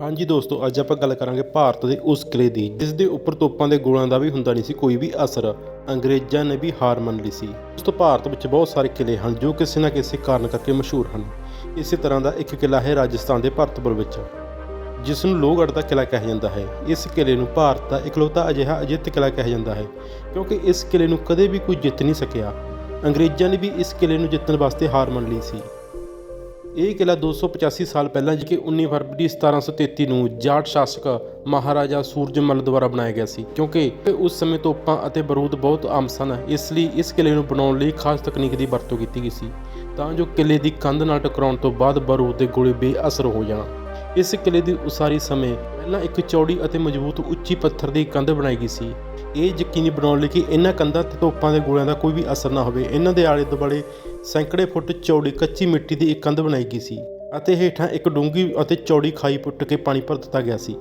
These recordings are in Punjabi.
ਹਾਂਜੀ ਦੋਸਤੋ, ਅੱਜ ਆਪਾਂ ਗੱਲ ਕਰਾਂਗੇ ਭਾਰਤ ਦੇ ਉਸ ਕਿਲੇ ਦੀ ਜਿਸ ਦੇ ਉੱਪਰ ਤੋਪਾਂ ਦੇ ਗੋਲਾਂ ਦਾ ਵੀ ਹੁੰਦਾ ਨਹੀਂ ਸੀ, ਕੋਈ ਵੀ ਅਸਰ। ਅੰਗਰੇਜ਼ਾਂ ਨੇ ਵੀ ਹਾਰ ਮੰਨ ਲਈ ਸੀ। ਉਸ ਤੋਂ ਭਾਰਤ ਵਿੱਚ ਬਹੁਤ ਸਾਰੇ ਕਿਲੇ ਹਨ ਜੋ ਕਿਸੇ ਨਾ ਕਿਸੇ ਕਾਰਨ ਕਰਕੇ ਮਸ਼ਹੂਰ ਹਨ। ਇਸੇ ਤਰ੍ਹਾਂ ਦਾ ਇੱਕ ਕਿਲਾ ਹੈ ਰਾਜਸਥਾਨ ਦੇ ਭਰਤਪੁਰ ਵਿੱਚ ਜਿਸ ਨੂੰ ਲੋਹਗੜ੍ਹ ਦਾ ਕਿਲਾ ਕਿਹਾ ਜਾਂਦਾ ਹੈ। ਇਸ ਕਿਲੇ ਨੂੰ ਭਾਰਤ ਦਾ ਇਕਲੌਤਾ ਅਜਿਹਾ ਅਜਿੱਤ ਕਿਲਾ ਕਿਹਾ ਜਾਂਦਾ ਹੈ, ਕਿਉਂਕਿ ਇਸ ਕਿਲੇ ਨੂੰ ਕਦੇ ਵੀ ਕੋਈ ਜਿੱਤ ਨਹੀਂ ਸਕਿਆ। ਅੰਗਰੇਜ਼ਾਂ ਨੇ ਵੀ ਇਸ ਕਿਲੇ ਨੂੰ ਜਿੱਤਣ ਵਾਸਤੇ ਹਾਰ ਮੰਨ ਲਈ ਸੀ। ਇਹ ਕਿਲਾ 285 ਸਾਲ ਪਹਿਲਾਂ ਜਿ ਕਿ 19 ਫਰਵਰੀ 1733 ਨੂੰ ਜਾਟ ਸ਼ਾਸਕ ਮਹਾਰਾਜਾ ਸੂਰਜਮਲ ਦੁਆਰਾ ਬਣਾਇਆ ਗਿਆ ਸੀ, ਕਿਉਂਕਿ ਉਸ ਸਮੇਂ ਤੋਪਾਂ ਅਤੇ ਬਰੂਦ ਬਹੁਤ ਆਮ ਸਨ, ਇਸ ਲਈ ਇਸ ਕਿਲੇ ਨੂੰ ਬਣਾਉਣ ਲਈ ਖਾਸ ਤਕਨੀਕ ਦੀ ਵਰਤੋਂ ਕੀਤੀ ਗਈ ਸੀ। ਤਾਂ ਜੋ ਕਿਲੇ ਦੀ ਕੰਧ ਨਾਲ ਟਕਰਾਉਣ ਤੋਂ ਬਾਅਦ ਬਰੂਦ ਦੇ ਗੋਲੇ ਬੇਅਸਰ ਹੋ ਜਾਣ। ਇਸ ਕਿਲੇ ਦੀ ਉਸਾਰੀ ਸਮੇਂ ਪਹਿਲਾਂ ਇੱਕ ਚੌੜੀ ਅਤੇ ਮਜ਼ਬੂਤ ਉੱਚੀ ਪੱਥਰ ਦੀ ਕੰਧ ਬਣਾਈ ਗਈ ਸੀ। ਇਹ ਯਕੀਨੀ ਬਣਾਉਣ ਲਈ ਕਿ ਇਹਨਾਂ ਕੰਧਾਂ ਤੇ ਤੋਪਾਂ ਦੇ ਗੋਲਿਆਂ ਦਾ ਕੋਈ ਵੀ ਅਸਰ ਨਾ ਹੋਵੇ। ਇਹਨਾਂ ਦੇ ਆਲੇ ਦੁਆਲੇ ਸੈਂਕੜੇ ਫੁੱਟ ਚੌੜੀ ਕੱਚੀ ਮਿੱਟੀ ਦੀ ਇੱਕ ਕੰਧ ਬਣਾਈ ਗਈ ਸੀ ਅਤੇ ਹੇਠਾਂ ਇੱਕ ਡੂੰਘੀ ਅਤੇ ਚੌੜੀ ਖਾਈ ਪੁੱਟ ਕੇ ਪਾਣੀ ਭਰ ਦਿੱਤਾ ਗਿਆ ਸੀ।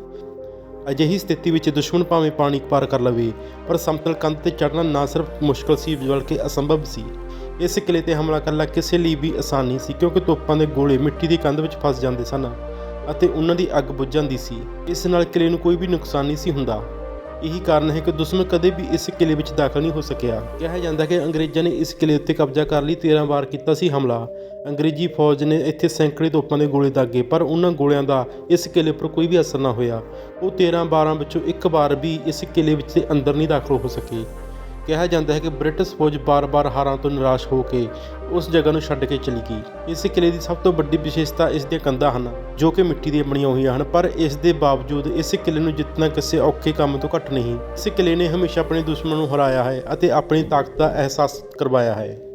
ਅਜਿਹੀ ਸਥਿਤੀ ਵਿੱਚ ਦੁਸ਼ਮਣ ਭਾਵੇਂ ਪਾਣੀ ਪਾਰ ਕਰ ਲਵੇ, ਪਰ ਸਮਤਲ ਕੰਧ ਤੇ ਚੜ੍ਹਨਾ ਨਾ ਸਿਰਫ ਮੁਸ਼ਕਲ ਸੀ ਬਲਕਿ ਅਸੰਭਵ ਸੀ। ਇਸ ਕਿਲੇ ਤੇ ਹਮਲਾ ਕਰਨਾ ਕਿਸੇ ਲਈ ਵੀ ਆਸਾਨ ਨਹੀਂ ਸੀ ਕਿਉਂਕਿ ਤੋਪਾਂ ਦੇ ਗੋਲੇ ਮਿੱਟੀ ਦੀ ਕੰਧ ਵਿੱਚ ਫਸ ਜਾਂਦੇ ਸਨ ਅਤੇ ਉਹਨਾਂ ਦੀ ਅੱਗ ਬੁੱਝ ਜਾਂਦੀ ਸੀ। ਇਸ ਨਾਲ ਕਿਲੇ ਨੂੰ ਕੋਈ ਵੀ ਨੁਕਸਾਨ ਨਹੀਂ ਸੀ ਹੁੰਦਾ। ਇਹੀ ਕਾਰਨ ਹੈ ਕਿ ਦੁਸ਼ਮਣ ਕਦੇ ਵੀ ਇਸ ਕਿਲੇ ਵਿੱਚ ਦਾਖਲ ਨਹੀਂ ਹੋ ਸਕਿਆ। ਕਿਹਾ ਜਾਂਦਾ ਕਿ ਅੰਗਰੇਜ਼ਾਂ ਨੇ ਇਸ ਕਿਲੇ ਉੱਤੇ ਕਬਜ਼ਾ ਕਰ ਲਈ 13 ਵਾਰ ਕੀਤਾ ਸੀ ਹਮਲਾ। ਅੰਗਰੇਜ਼ੀ ਫੌਜ ਨੇ ਇੱਥੇ ਸੈਂਕੜੇ ਤੋਪਾਂ ਦੇ ਗੋਲੇ ਦਾਗੇ, ਪਰ ਉਹਨਾਂ ਗੋਲਿਆਂ ਦਾ ਇਸ ਕਿਲੇ ਉੱਪਰ ਕੋਈ ਵੀ ਅਸਰ ਨਾ ਹੋਇਆ। ਉਹ 13 12 ਵਿੱਚੋਂ ਇੱਕ ਵਾਰ ਵੀ ਇਸ ਕਿਲੇ ਵਿੱਚ ਦੇ ਅੰਦਰ ਨਹੀਂ ਦਾਖਲ ਹੋ ਸਕੇ। ਕਿਹਾ ਜਾਂਦਾ ਹੈ ਕਿ ਬ੍ਰਿਟਿਸ਼ ਫੌਜ ਬਾਰ-ਬਾਰ ਹਾਰਾਂ ਤੋਂ ਨਿਰਾਸ਼ ਹੋ ਕੇ ਉਸ ਜਗ੍ਹਾ ਨੂੰ ਛੱਡ ਕੇ ਚਲੀ ਗਈ। ਇਸ ਕਿਲੇ ਦੀ ਸਭ ਤੋਂ ਵੱਡੀ ਵਿਸ਼ੇਸ਼ਤਾ ਇਸ ਦੀਆਂ ਕੰਧਾਂ ਹਨ, ਜੋ ਕਿ ਮਿੱਟੀ ਦੀਆਂ ਬਣੀਆਂ ਹੋਈਆਂ ਹਨ, ਪਰ ਇਸ ਦੇ ਬਾਵਜੂਦ ਇਸ ਕਿਲੇ ਨੂੰ ਜਿੱਤਣਾ ਕਿਸੇ ਔਖੇ ਕੰਮ ਤੋਂ ਘੱਟ ਨਹੀਂ। ਇਸ ਕਿਲੇ ਨੇ ਹਮੇਸ਼ਾ ਆਪਣੇ ਦੁਸ਼ਮਣ ਨੂੰ ਹਰਾਇਆ ਹੈ ਅਤੇ ਆਪਣੀ ਤਾਕਤ ਦਾ ਅਹਿਸਾਸ ਕਰਵਾਇਆ ਹੈ।